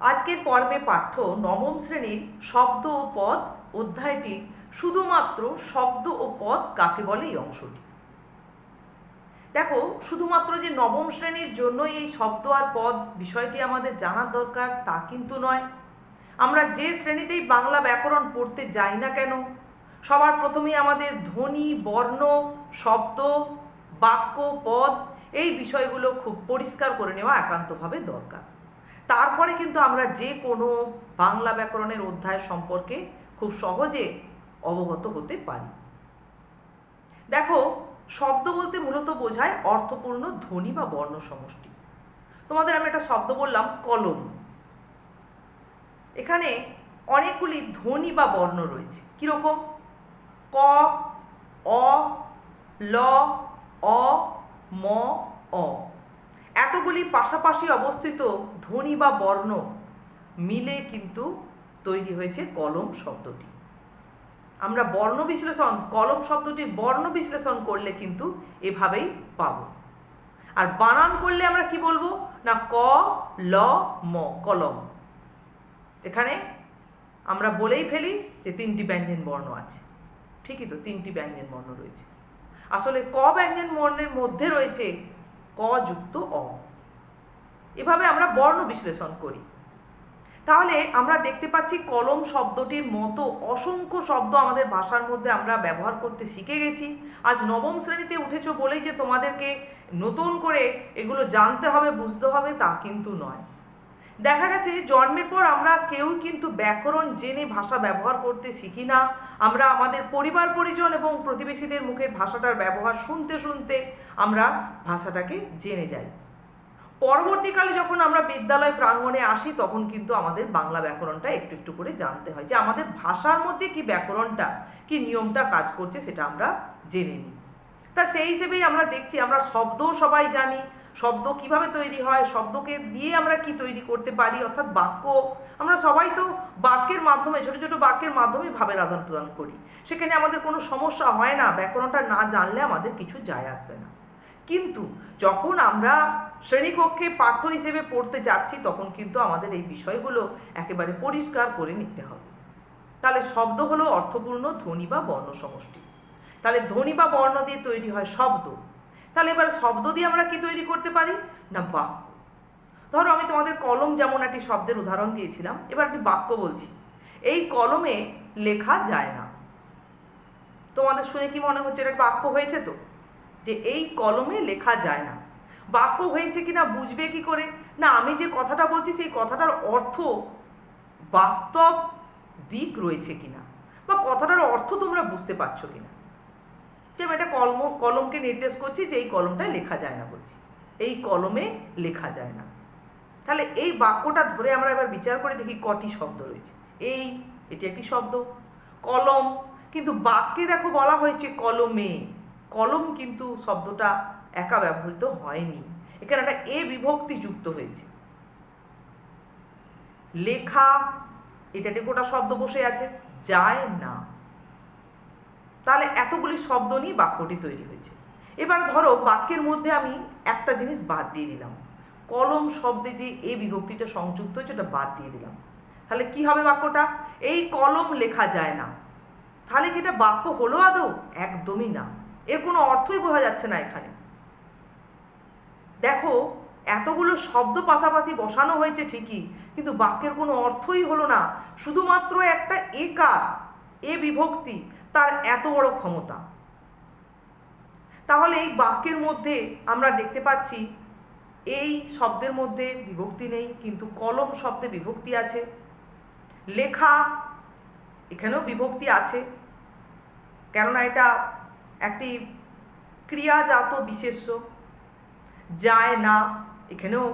আজকের পর্বে পাঠ্য নবম শ্রেণির শব্দ ও পদ অধ্যায়টি শুধুমাত্র শব্দ ও পদ কাকে বলে এই অংশটি। দেখো, শুধুমাত্র যে নবম শ্রেণির জন্যই এই শব্দ আর পদ বিষয়টি আমাদের জানার দরকার তা কিন্তু নয়। আমরা যে শ্রেণীতেই বাংলা ব্যাকরণ পড়তে যাই না কেন, সবার প্রথমেই আমাদের ধ্বনি, বর্ণ, শব্দ, বাক্য, পদ এই বিষয়গুলো খুব পরিষ্কার করে নেওয়া একান্তভাবে দরকার। তারপরে কিন্তু আমরা যে কোনো বাংলা ব্যাকরণের অধ্যায় সম্পর্কে খুব সহজে অবগত হতে পারি। দেখো, শব্দ বলতে মূলত বোঝায় অর্থপূর্ণ ধ্বনি বা বর্ণ সমষ্টি। তোমাদের আমি একটা শব্দ বললাম, কলম। এখানে অনেকগুলি ধ্বনি বা বর্ণ রয়েছে। কীরকম? ক, অ, ল, অ, ম, অ। এতগুলি পাশাপাশি অবস্থিত ধ্বনি বা বর্ণ মিলে কিন্তু তৈরি হয়েছে কলম শব্দটি। আমরা বর্ণ বিশ্লেষণ, কলম শব্দটির বর্ণ বিশ্লেষণ করলে কিন্তু এভাবেই পাব। আর বানান করলে আমরা কি বলব? না, ক, ল, ম, কলম। এখানে আমরা বলেই ফেলি যে তিনটি ব্যঞ্জন বর্ণ আছে। ঠিকই তো, তিনটি ব্যঞ্জন বর্ণ রয়েছে। আসলে ক ব্যঞ্জন বর্ণের মধ্যে রয়েছে ক অ। এভাবে আমরা বর্ণ বিশ্লেষণ করি। তাহলে আমরা দেখতে পাচ্ছি কলম শব্দটির মতো অসংখ্য শব্দ আমাদের ভাষার মধ্যে আমরা ব্যবহার করতে শিখে গেছি। আজ নবম শ্রেণীতে উঠেছো বলেই যে তোমাদেরকে নতুন করে এগুলো জানতে হবে, বুঝতে হবে তা কিন্তু নয়। দেখা গেছে জন্মের পর আমরা কেউই কিন্তু ব্যাকরণ জেনে ভাষা ব্যবহার করতে শিখি না? আমরা আমাদের পরিবার, পরিজন এবং প্রতিবেশীদের মুখের ভাষাটার ব্যবহার শুনতে শুনতে আমরা ভাষাটাকে জেনে যাই। পরবর্তীকালে যখন আমরা বিদ্যালয় প্রাঙ্গণে আসি, তখন কিন্তু আমাদের বাংলা ব্যাকরণটা একটু একটু করে জানতে হয় যে আমাদের ভাষার মধ্যে কি ব্যাকরণটা, কি নিয়মটা কাজ করছে সেটা আমরা জেনে নিই। তা সেই হিসেবেই আমরা দেখছি, আমরা শব্দও সবাই জানি শব্দ কীভাবে তৈরি হয়, শব্দকে দিয়ে আমরা কি তৈরি করতে পারি, অর্থাৎ বাক্য। আমরা সবাই তো বাক্যের মাধ্যমে, ছোটো ছোটো বাক্যের মাধ্যমে ভাবের আদান প্রদান করি। সেখানে আমাদের কোনো সমস্যা হয় না, ব্যাকরণটা না জানলে আমাদের কিছু যায় আসবে না। কিন্তু যখন আমরা শ্রেণীকক্ষে পাঠ্য হিসেবে পড়তে যাচ্ছি, তখন কিন্তু আমাদের এই বিষয়গুলো একেবারে পরিষ্কার করে নিতে হবে। তাহলে শব্দ হলো অর্থপূর্ণ ধ্বনি বা বর্ণ সমষ্টি। তাহলে ধ্বনি বা বর্ণ দিয়ে তৈরি হয় শব্দ। তাহলে এবার শব্দ দিয়ে আমরা কি তৈরি করতে পারি? না, বাক্য। ধরো আমি তোমাদের কলম যেমন একটি শব্দের উদাহরণ দিয়েছিলাম, এবার একটি বাক্য বলছি। এই কলমে লেখা যায় না। তোমাদের শুনে কি মনে হচ্ছে এটা বাক্য হয়েছে তো? যে এই কলমে লেখা যায় না। বাক্য হয়েছে কি না বুঝবে কি করে? না, আমি যে কথাটা বলছি সেই কথাটার অর্থ বাস্তব দিক রয়েছে কিনা? বা কথাটার অর্থ তোমরা বুঝতে পারছ কিনা? যে আমি একটা কলম, কলমকে নির্দেশ করছি যে এই কলমটায় লেখা যায় না বলছি। এই কলমে লেখা যায় না। তাহলে এই বাক্যটা ধরে আমরা এবার বিচার করে দেখি কটি শব্দ রয়েছে। এই, এটি একটি শব্দ। কলম, কিন্তু বাক্যে দেখো বলা হয়েছে কলমে। কলম কিন্তু শব্দটা একা ব্যবহৃত হয়নি। এখানে একটা এ বিভক্তি যুক্ত হয়েছে। লেখা এটা এটাতে গোটা শব্দ বসে আছে। যায় না। তাহলে এতগুলি শব্দ নিয়ে বাক্যটি তৈরি হয়েছে। এবার ধরো বাক্যের মধ্যে আমি একটা জিনিস বাদ দিয়ে দিলাম। কলম শব্দে যে এ বিভক্তিটা সংযুক্ত হয়েছে ওটা বাদ দিয়ে দিলাম। তাহলে কি হবে বাক্যটা? এই কলম লেখা যায় না। তাহলে কি এটা বাক্য হলো আদৌ? একদমই না। এর কোনো অর্থই বোঝা যাচ্ছে না এখানে। দেখো, এতগুলো শব্দ পাশাপাশি বসানো হয়েছে ঠিকই, কিন্তু বাক্যের কোনো অর্থই হলো না। শুধুমাত্র একটা একার, এ বিভক্তি তার এত বড় ক্ষমতা। তাহলে এই বাক্যের মধ্যে আমরা দেখতে পাচ্ছি, এই শব্দের মধ্যে বিভক্তি নেই, কিন্তু কলম শব্দে বিভক্তি আছে। লেখা এখানেও বিভক্তি আছে। কেননা এটা একটি ক্রিয়াজাত বিশেষ্য। যায় না, এখানেও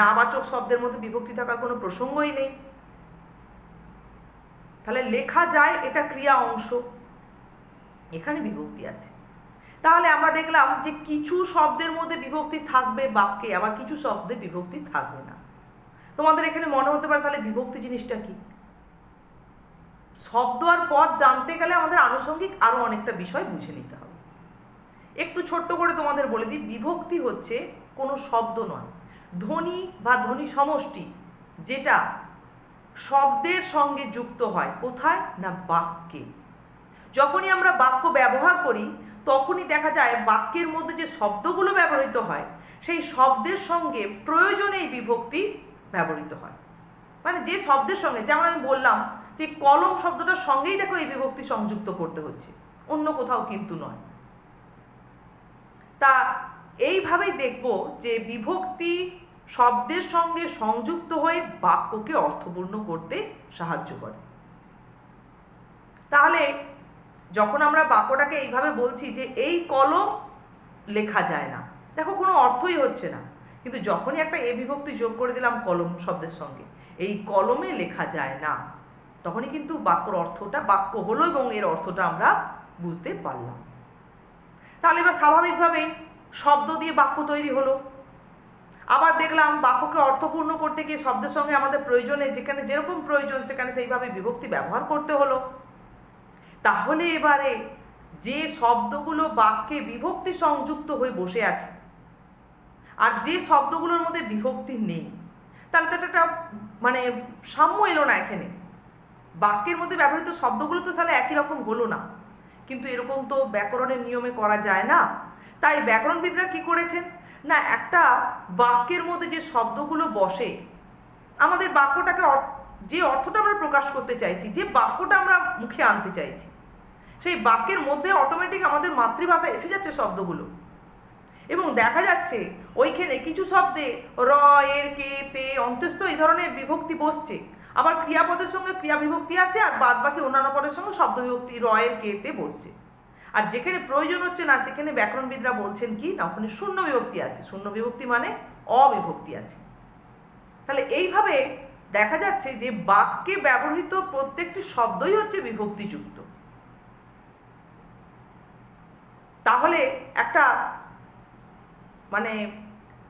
নাবাচক শব্দের মধ্যে বিভক্তি থাকার কোনো প্রসঙ্গই নেই। তাহলে লেখা যায়, এটা ক্রিয়া অংশ। এখানে বিভক্তি আছে। তাহলে আমরা দেখলাম যে কিছু শব্দের মধ্যে বিভক্তি থাকবে বাক্যে, আবার কিছু শব্দে বিভক্তি থাকবে না। তোমাদের এখানে মনে হতে পারে তাহলে বিভক্তি জিনিসটা কি? শব্দ আর পদ জানতে গেলে আমাদের আনুষঙ্গিক আরও অনেকটা বিষয় বুঝে নিতে হবে। একটু ছোট্ট করে তোমাদের বলে দিই, বিভক্তি হচ্ছে কোনো শব্দ নয়। ধ্বনি বা ধ্বনি সমষ্টি যেটা শব্দের সঙ্গে যুক্ত হয় কোথায়? না বাক্যে। যখনই আমরা বাক্য ব্যবহার করি, তখনই দেখা যায় বাক্যের মধ্যে যে শব্দগুলো ব্যবহৃত হয়, সেই শব্দের সঙ্গে প্রয়োজনে এই বিভক্তি ব্যবহৃত হয়। মানে যে শব্দের সঙ্গে, যেমন আমি বললাম যে কলম শব্দটার সঙ্গেই দেখো এই বিভক্তি সংযুক্ত করতে হচ্ছে, অন্য কোথাও কিন্তু নয়। তা এইভাবেই দেখব যে বিভক্তি শব্দের সঙ্গে সংযুক্ত হয়ে বাক্যকে অর্থপূর্ণ করতে সাহায্য করে। তাহলে যখন আমরা বাক্যটাকে এইভাবে বলছি যে এই কলম লেখা যায় না, দেখো কোনো অর্থই হচ্ছে না। কিন্তু যখনই একটা এ বিভক্তি যোগ করে দিলাম কলম শব্দের সঙ্গে, এই কলমে লেখা যায় না, তখনই কিন্তু বাক্যর অর্থটা, বাক্য হলো এবং এর অর্থটা আমরা বুঝতে পারলাম। তাহলে এবার স্বাভাবিকভাবেই শব্দ দিয়ে বাক্য তৈরি হলো। আবার দেখলাম বাক্যকে অর্থপূর্ণ করতে গিয়ে শব্দের সঙ্গে আমাদের প্রয়োজনে যেখানে যেরকম প্রয়োজন সেখানে সেইভাবে বিভক্তি ব্যবহার করতে হলো। তাহলে এবারে যে শব্দগুলো বাক্যে বিভক্তি সংযুক্ত হয়ে বসে আছে, আর যে শব্দগুলোর মধ্যে বিভক্তি নেই, তাহলে তো একটা মানে সাম্য এলো না এখানে। বাক্যের মধ্যে ব্যবহৃত শব্দগুলো তো তাহলে একই রকম হলো না। কিন্তু এরকম তো ব্যাকরণের নিয়মে করা যায় না। তাই ব্যাকরণবিদরা কি করেছেন? না, একটা বাক্যের মধ্যে যে শব্দগুলো বসে, আমাদের বাক্যটাকে যে অর্থটা আমরা প্রকাশ করতে চাইছি, যে বাক্যটা আমরা মুখে আনতে চাইছি, সেই বাক্যের মধ্যে অটোমেটিক আমাদের মাতৃভাষা এসে যাচ্ছে শব্দগুলো। এবং দেখা যাচ্ছে ওইখানে কিছু শব্দে র, এর, কে, তে অন্তস্থ এই ধরনের বিভক্তি বসছে। আবার ক্রিয়াপদের সঙ্গে ক্রিয়া বিভক্তি আছে আর বাদ বাকি অন্যান্য পদের সঙ্গে শব্দ বিভক্তি র, এর, কে, তে বসছে। আর যেখানে প্রয়োজন হচ্ছে না, সেখানে ব্যাকরণবিদরা বলছেন কি, না, ওখানে শূন্য বিভক্তি আছে। শূন্য বিভক্তি মানে অবিভক্তি আছে। তাহলে এইভাবে দেখা যাচ্ছে যে বাক্যে ব্যবহৃত প্রত্যেকটি শব্দই হচ্ছে বিভক্তিযুক্ত। তাহলে একটা মানে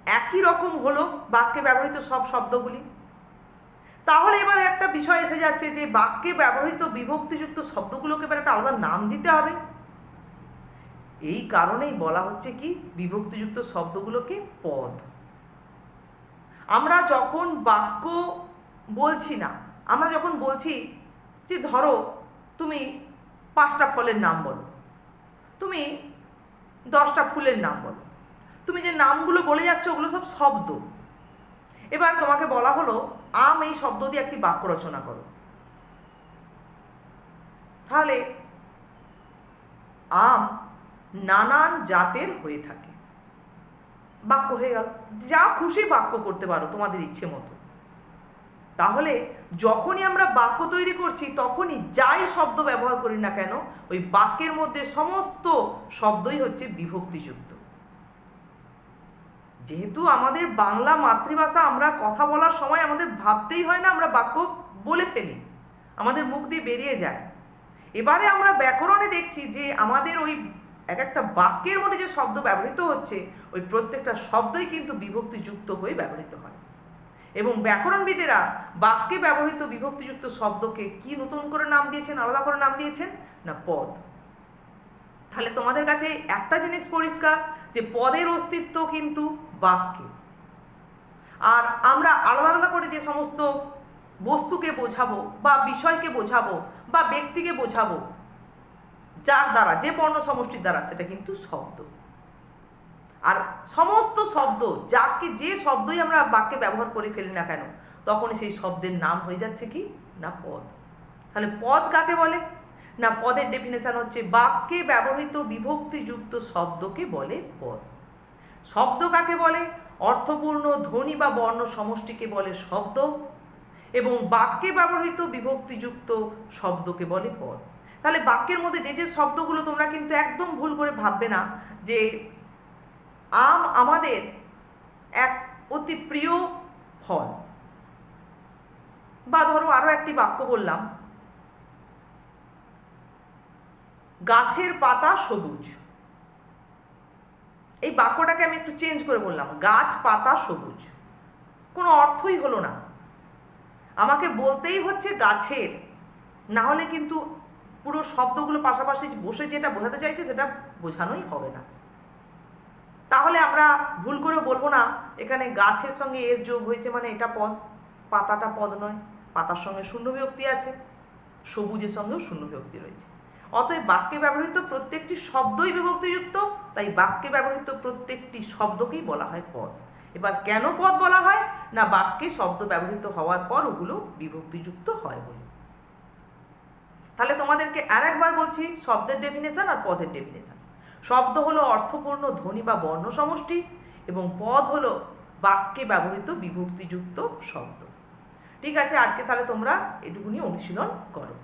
একই রকম হলো বাক্যে ব্যবহৃত সব শব্দগুলি? তাহলে এবার একটা বিষয় এসে যাচ্ছে যে বাক্যে ব্যবহৃত বিভক্তিযুক্ত শব্দগুলোকে এবার একটা আলাদা নাম দিতে হবে। এই কারণেই বলা হচ্ছে কি বিভক্তিযুক্ত শব্দগুলোকে পদ। আমরা যখন বাক্য বলছি না। আমরা যখন বলছি যে, ধরো, তুমি পাঁচটা ফলের নাম বলো। তুমি দশটা ফুলের নাম বলো। তুমি যে নামগুলো বলে যাচ্ছ, ওগুলো সব শব্দ। এবার তোমাকে বলা হলো, আম এই শব্দ দিয়ে একটি বাক্য রচনা করো। তাহলে আম নানান জাতের হয়ে থাকে। বাক্য হয়ে গেল। যা খুশি বাক্য করতে পারো তোমাদের ইচ্ছে মতো। তাহলে যখনই আমরা বাক্য তৈরি করছি, তখনই যাই শব্দ ব্যবহার করি না কেন, ওই বাক্যের মধ্যে সমস্ত শব্দই হচ্ছে বিভক্তিযুক্ত। যেহেতু আমাদের বাংলা মাতৃভাষা আমরা কথা বলার সময় আমাদের ভাবতেই হয় না, আমরা বাক্য বলে ফেলি, আমাদের মুখ দিয়ে বেরিয়ে যায়। এবারে আমরা ব্যাকরণে দেখছি যে আমাদের ওই এক একটা বাক্যের মধ্যে যে শব্দ ব্যবহৃত হচ্ছে, ওই প্রত্যেকটা শব্দই কিন্তু বিভক্তিযুক্ত হয়ে ব্যবহৃত হয়। এবং ব্যাকরণবিদেরা বাক্যে ব্যবহৃত বিভক্তিযুক্ত শব্দকে কি নতুন করে নাম দিয়েছেন, আলাদা করে নাম দিয়েছেন? না, পদ। তাহলে তোমাদের কাছে একটা জিনিস পরিষ্কার, যে পদের অস্তিত্ব কিন্তু বাক্যে। আর আমরা আলাদা আলাদা করে যে সমস্ত বস্তুকে বোঝাবো বা বিষয়কে বোঝাবো বা ব্যক্তিকে বোঝাবো, যার দ্বারা, যে বর্ণ সমষ্টির দ্বারা, সেটা কিন্তু শব্দ। আর সমস্ত শব্দ, যাকে যে শব্দই আমরা বাক্যে ব্যবহার করে ফেলি না কেন তখন সেই শব্দের নাম হয়ে যাচ্ছে কি? না পদ। তাহলে পদ কাকে বলে? না পদের ডেফিনেশন হচ্ছে বাক্যে ব্যবহৃত বিভক্তিযুক্ত শব্দকে বলে পদ। শব্দ কাকে বলে? অর্থপূর্ণ, ধ্বনি বা বর্ণ সমষ্টিকে বলে শব্দ এবং বাক্যে ব্যবহৃত বিভক্তিযুক্ত শব্দকে বলে পদ। তাহলে বাক্যের মধ্যে যে যে শব্দগুলো তোমরা কিন্তু একদম ভুল করে ভাববে না যে আম আমাদের এক অতি প্রিয় ফল। বা ধরো আরও একটি বাক্য বললাম। গাছের পাতা সবুজ। এই বাক্যটাকে আমি একটু চেঞ্জ করে বললাম। গাছ, পাতা, সবুজ। কোনো অর্থই হলো না। আমাকে বলতেই হচ্ছে গাছের। না হলে কিন্তু পুরো শব্দগুলো পাশাপাশি বসে যেটা বোঝাতে চাইছে সেটা বোঝানোই হবে না। তাহলে আমরা ভুল করে বলব না, এখানে গাছের সঙ্গে এর যোগ হয়েছে মানে এটা পদ, পাতাটা পদ নয়, পাতার সঙ্গে শূন্য বিভক্তি আছে, সবুজের সঙ্গেও শূন্য বিভক্তি রয়েছে। অতএব বাক্যে ব্যবহৃত প্রত্যেকটি শব্দই বিভক্তিযুক্ত, তাই বাক্যে ব্যবহৃত প্রত্যেকটি শব্দকেই বলা হয় পদ। এবার কেন পদ বলা হয়? না বাক্যে শব্দ ব্যবহৃত হওয়ার পর ওগুলো বিভক্তিযুক্ত হয় বলে। তাহলে তোমাদেরকে আর একবার বলছি, শব্দের ডেফিনেশন আর পদের ডেফিনেশন শব্দ হলো অর্থপূর্ণ, ধ্বনি বা বর্ণ সমষ্টি এবং পদ হলো বাক্যে ব্যবহৃত বিভক্তিযুক্ত শব্দ। ঠিক আছে, আজকে তাহলে তোমরা এটুকুনি অনুশীলন করো।